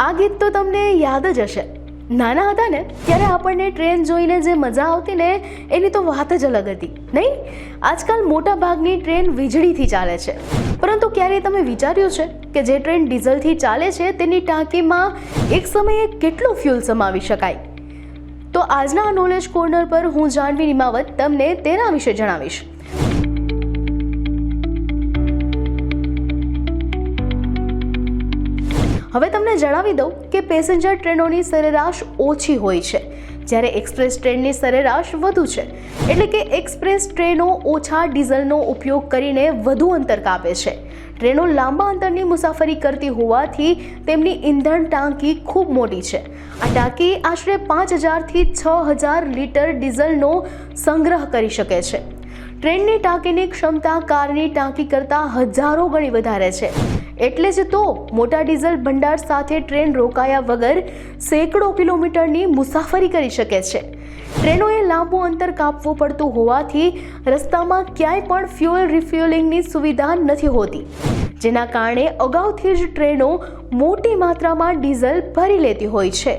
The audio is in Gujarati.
આ ગીત તો તમને યાદ જ હશે. નાના હતા ને, ત્યારે આપણને ટ્રેન જોઈને જે મજા આવતી ને, એની તો વાત જ અલગ હતી, નહીં? આજકાલ મોટા ભાગની ટ્રેન વીજળીથી ચાલે છે. પરંતુ ક્યારેય તમે વિચાર્યું છે કે જે ટ્રેન ડીઝલથી ચાલે છે, તેની ટાંકીમાં એક સમયે કેટલું ફ્યુલ સમાવી શકાય? તો આજના નોલેજ કોર્નર પર હું જાણવી નિમાવત તમને તેના વિશે જણાવીશ. હવે તમને જણાવી દઉં કે પેસેન્જર ટ્રેનોની સરેરાશ ઓછી હોય છે. જ્યારે એક્સપ્રેસ ટ્રેનની સરેરાશ વધુ છે. એટલે કે એક્સપ્રેસ ટ્રેનો ઓછા ડીઝલનો ઉપયોગ કરીને વધુ અંતર કાપે છે. ટ્રેનો લાંબા અંતરની મુસાફરી કરતી હોવાથી તેમની ઇંધણ ટાંકી ખૂબ મોટી છે. આ ટાંકી આશરે પાંચ હજારથી છ હજાર લીટર ડીઝલનો સંગ્રહ કરી શકે છે. ટ્રેનની ટાંકીની ક્ષમતા કારની ટાંકી કરતાં હજારો ગણી વધારે છે. એટલે જ તો મોટા ડીઝલ ભંડાર સાથે ટ્રેન રોકાયા વગર સેંકડો કિલોમીટરની મુસાફરી કરી શકે છે. ટ્રેનોએ લાંબુ અંતર કાપવું પડતું હોવાથી રસ્તામાં ક્યાંય પણ ફ્યુઅલ રિફ્યુઅલિંગની સુવિધા નથી હોતી, જેના કારણે અગાઉથી જ ટ્રેનો મોટી માત્રામાં ડીઝલ ભરી લેતી હોય છે.